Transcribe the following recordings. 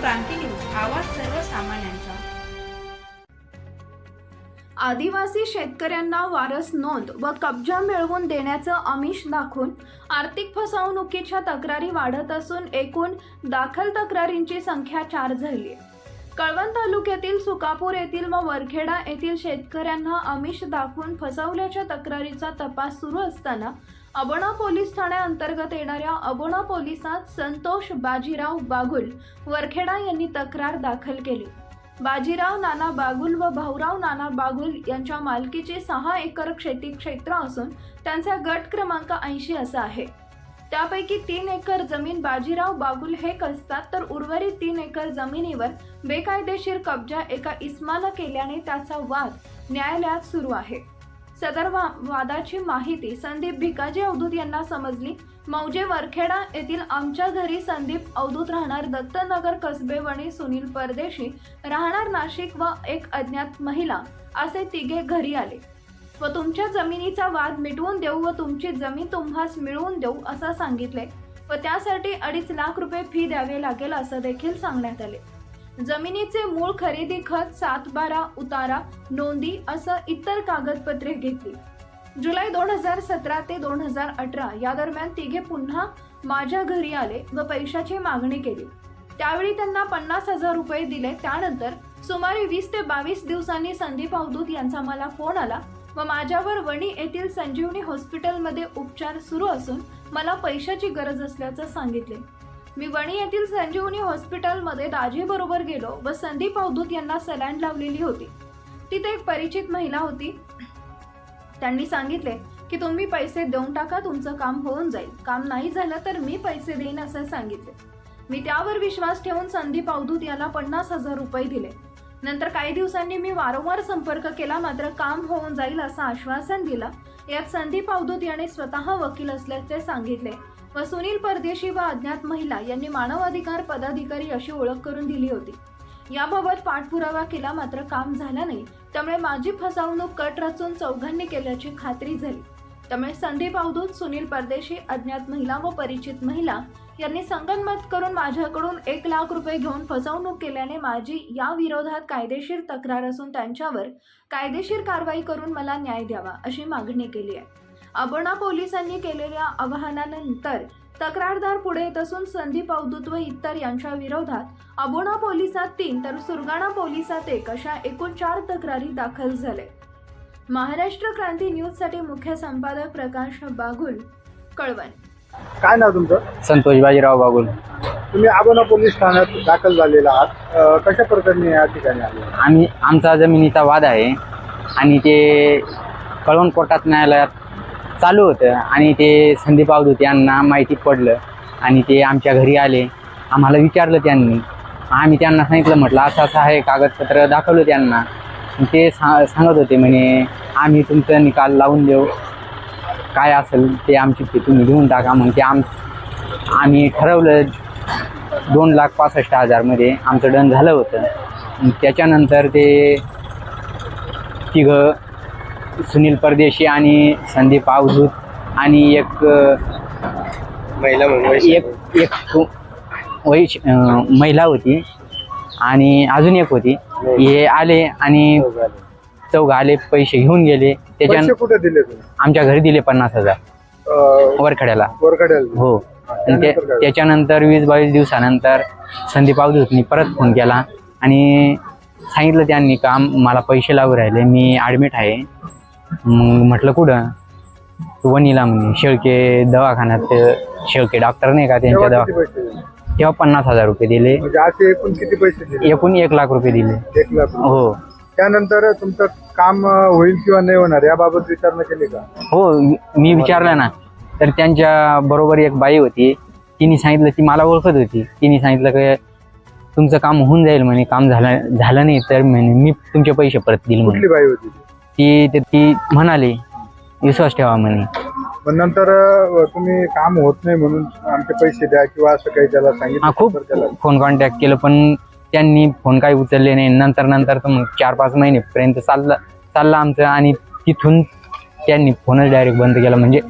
क्रांती news आवाज सर्वसामान्यांचा. आदिवासी शेतकऱ्यांना वारस नोंद व कब्जा मिळवून देण्याचं आमिष दाखवून आर्थिक फसवणुकीच्या तक्रारी वाढत असून एकूण दाखल तक्रारींची संख्या चार झाली आहे. कळवण तालुक्यातील सुकापूर येथील व वरखेडा येथील शेतकऱ्यांना आमिष दाखवून फसवल्याच्या तक्रारीचा तपास सुरू असताना अबोणा पोलीस ठाण्याअंतर्गत येणाऱ्या अबोणा पोलिसात संतोष बाजीराव बागुल वरखेडा यांनी तक्रार दाखल केली. बाजीराव नाना बागुल व भाऊराव नाना बागुल यांच्या मालकीचे सहा एकर शेती क्षेत्र असून त्यांचा गट क्रमांक ऐंशी असा आहे. त्यापैकी तीन एकर जमीन बाजीराव बागुल हे कसतात तर उर्वरित तीन एकर जमिनीवर बेकायदेशीर कब्जा एका इस्मानं केल्याने त्याचा वाद न्यायालयात सुरू आहे. सदर वा वादाची माहिती संदीप भिकाजी अवधूत यांना समजली. मौजे वरखेडा येथील आमच्या घरी संदीप अवधूत राहणार दत्तनगर कसबेवणी सुनील परदेशी राहणार नाशिक व एक अज्ञात महिला असे तिघे घरी आले. व तुमच्या जमिनीचा वाद मिटवून देऊ व तुमची जमीन तुम्हास मिळवून देऊ असं सांगितले. व त्यासाठी अडीच लाख रुपये फी द्यावे लागेल असं देखील सांगण्यात आले. जमिनीचे मूळ खरेदी खत सातबारा उतारा नोंदी असं इतर कागदपत्रे घेतली. जुलै दोन हजार सतरा ते दोन हजार अठरा या दरम्यान तिघे पुन्हा माझ्या घरी आले व पैशाची मागणी केली. त्यावेळी त्यांना पन्नास हजार रुपये दिले. त्यानंतर सुमारे वीस ते बावीस दिवसांनी संदीप अवधूत यांचा मला फोन आला. व माझ्यावर वणी येथील संजीवनी हॉस्पिटलमध्ये उपचार सुरू असून मला पैशाची गरज असल्याचं सांगितले. मी वणी येथील संजीवनी हॉस्पिटलमध्ये दाजीबरोबर गेलो व संदीप अवधूत यांना सलाईन लावलेली होती. तिथे एक परिचित महिला होती. त्यांनी सांगितले की तुम्ही पैसे देऊन टाका तुमचं काम होऊन जाईल. काम नाही झालं तर मी पैसे देईन असं सांगितले. मी त्यावर विश्वास ठेवून संदीप अवधूत याला पन्नास हजार रुपये दिले. नंतर काही दिवसांनी मी वारंवार संपर्क केला मात्र काम होऊन जाईल असं आश्वासन दिलं. यात संदीप अवधूत याने स्वतः वकील असल्याचे सांगितले. व सुनील परदेशी व अज्ञात महिला यांनी मानव अधिकार पदाधिकारी अशी ओळख करून दिली होती. याबाबत पाठपुरावा केला मात्र काम झालं नाही. त्यामुळे माझी फसवणूक कट रचून चौघांनी केल्याची खात्री झाली. त्यामुळे संदीप अवधूत सुनील परदेशी अज्ञात महिला व परिचित महिला यांनी संगनमत करून माझ्याकडून एक लाख रुपये घेऊन फसवणूक केल्याने माझी या विरोधात कायदेशीर तक्रार असून त्यांच्यावर कायदेशीर कारवाई करून मला न्याय द्यावा अशी मागणी केली आहे. अबोणा पोलिसांनी केलेल्या आवाहनानंतर तक्रारदार पुढे येत असून संदीप अवधूत व इतर यांच्या विरोधात अबोणा पोलिसात तीन तर सुरगाणा पोलिसात एक अशा एकूण चार तक्रारी दाखल झाले महाराष्ट्र क्रांती न्यूजसाठी मुख्य संपादक प्रकाश बागुल कळवण. काय नाव तुमचं? संतोष बाजीराव बागुल. तुम्ही आबोना पोलीस ठाण्यात दाखल झालेला आहात. अं, कशा प्रकारे या ठिकाणी आले? आम्ही आमचा जमिनीचा वाद आहे आणि ते कळवण कोर्टात न्यायालयात चालू होतं आणि ते संदीप अवधूत यांना माहिती पडलं आणि ते आमच्या घरी आले. आम्हाला विचारलं त्यांनी. आम्ही त्यांना सांगितलं म्हटलं असं असं आहे कागदपत्र दाखवलं त्यांना. ते सा सांगत होते म्हणे आम्ही तुमचा निकाल लावून देऊ. काय असेल ते आमची फी तुम्ही घेऊन टाका. मग ते आम आम्ही ठरवलं दोन लाख पासष्ट हजारमध्ये आमचं डन झालं होतं. त्याच्यानंतर ते तिघं सुनील परदेशी आणि संदीप अवधूत आणि एक महिला एक एक वैश महिला होती. आणि अजून एक होती. हे आले आणि चौघ आले. पैसे घेऊन गेले. त्याच्या कुठे दिले आमच्या घरी दिले पन्नास हजार. वरखड्याला. वरकड्याला हो? त्याच्यानंतर वीस बावीस दिवसानंतर संदीप अवधूतनी परत फोन केला आणि सांगितलं त्यांनी का मला पैसे लागू राहिले मी ॲडमिट आहे. मग म्हटलं कुठं? वणीला म्हणे शेळके दवाखान्यात शेळके डॉक्टर नाही का त्यांच्या दवा तेव्हा पन्नास हजार रुपये दिले. म्हणजे असे एकूण किती पैसे दिले? एकूण एक लाख रुपये दिले. एक लाख रुपये. हो. त्यानंतर तुमचं काम अं, होईल किंवा नाही होणार याबाबत विचारणा केली का? हो मी विचारलं ना तर त्यांच्या बरोबर एक बाई होती. तिने सांगितलं ती मला ओळखत होती. तिने सांगितलं की तुमचं काम होऊन जाईल म्हणे काम झालं झालं नाही तर म्हणे मी तुमचे पैसे परत देईल म्हणे. कुठली बाई होती ती? ते- ती म्हणाली विश्वास ठेवा म्हणे. पण नंतर अं, तुम्ही काम होत नाही म्हणून आमचे पैसे द्या किंवा असं काही त्याला हा सांगितलं खूप तर त्याला फोन कॉन्टॅक्ट केलं पण त्यांनी फोन काही उचलले नाही. नंतर नंतर तर मग चार पाच महिनेपर्यंत चाललं चाललं आमचं आणि तिथून त्यांनी फोनच डायरेक्ट बंद केला म्हणजे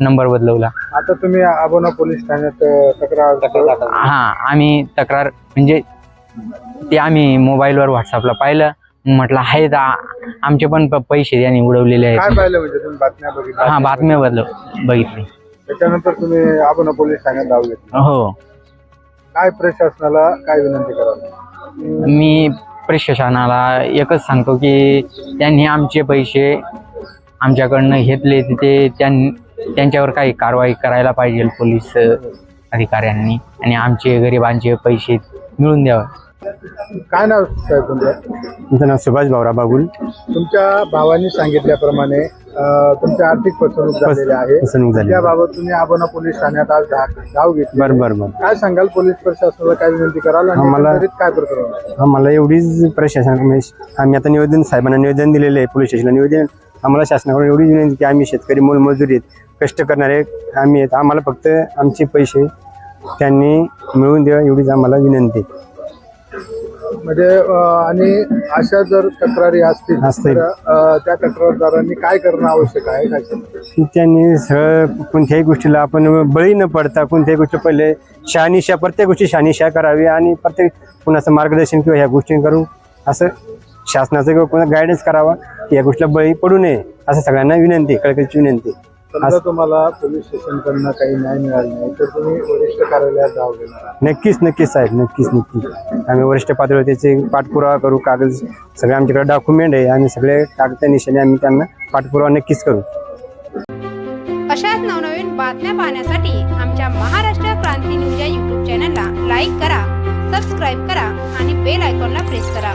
नंबर बदलवला. आता तुम्ही आबोना पोलीस ठाण्यात अं, तक्रार हा आम्ही तक्रार म्हणजे ते आम्ही मोबाईलवर व्हॉट्सअपला पाहिलं. म्हटलं आहेत आ- आमचे पण पैसे त्यांनी उडवलेले काय आहेत पाहिलं म्हणजे तुम्ही बातम्या बघितल्या? हा बातम्या बदल बघितली. त्याच्यानंतर तुम्ही आपण पोलीस ठाण्यात धाव घेतली. हो. काय प्रशासनाला काय विनंती कराल? मी प्रशासनाला एकच सांगतो की त्यांनी आमचे पैसे आमच्याकडनं घेतले तिथे त्यां त्यांच्यावर काही कारवाई करायला पाहिजे पोलीस अधिकाऱ्यांनी आणि आमचे गरिबांचे पैसे मिळून द्यावे. काय नाव साहेब तुमचं? तुमचं नाव सुभाष भाऊराव बागुल. तुमच्या भावानी सांगितल्याप्रमाणे अं, तुमची आर्थिक फसवणूक झालेली आहे. फसवणूक झाली त्याबाबत तुम्ही आबोना पोलीस ठाण्यात आज धा- धाव घेतली बरं बरं बरं. काय सांगाल पोलीस प्रशासनाला? काय विनंती कराल आणि आम्हाला- एकंदरीत काय प्रकरण आहे? आम्हाला एवढीच प्रशासन म्हणजे आम्ही आता निवेदन साहेबांना निवेदन दिलेलं आहे पोलीस स्टेशनला निवेदन. आम्हाला शासनाकडून एवढीच विनंती की आम्ही शेतकरी मोलमजुरी आहेत कष्ट करणारे आम्ही आहेत. आम्हाला फक्त आमचे पैसे त्यांनी मिळवून द्यावे एवढीच आम्हाला विनंती आहे. म्हणजे आणि अशा जर तक्रारी असतील असतील. तर अं, त्या तक्रारदारांनी काय करणं आवश्यक आहे? काय त्यांनी सगळं कोणत्याही गोष्टीला आपण बळी न पडता कोणत्याही गोष्टी पहिले शहानिशा प्रत्येक गोष्टी शहानिशा करावी आणि प्रत्येक कुणाचं मार्गदर्शन किंवा ह्या गोष्टी करून असं शासनाचं किंवा कोणा गायडन्स करावा की या गोष्टीला बळी पडू नये असं सगळ्यांना विनंती कळकळीची विनंती. समजा तुम्हाला पोलीस स्टेशनकडनं काही न्याय मिळाला नाही तर तुम्ही वरिष्ठ कार्यालयात धाव घेणार आहात. नक्कीच नक्कीच साहेब नक्कीच नक्कीच. आम्ही वरिष्ठ पातळीवर त्याचे पाठपुरावा करू कागद सगळे आमच्याकडे डॉक्युमेंट आहे आणि सगळे कागद निशाने आम्ही त्यांना पाठपुरावा नक्कीच करू. अशाच नवनवीन बातम्या पाहण्यासाठी आमच्या महाराष्ट्र क्रांती न्यूज या यूट्यूब चॅनलला लाईक करा सबस्क्राईब करा आणि बेल आयकॉनला प्रेस करा.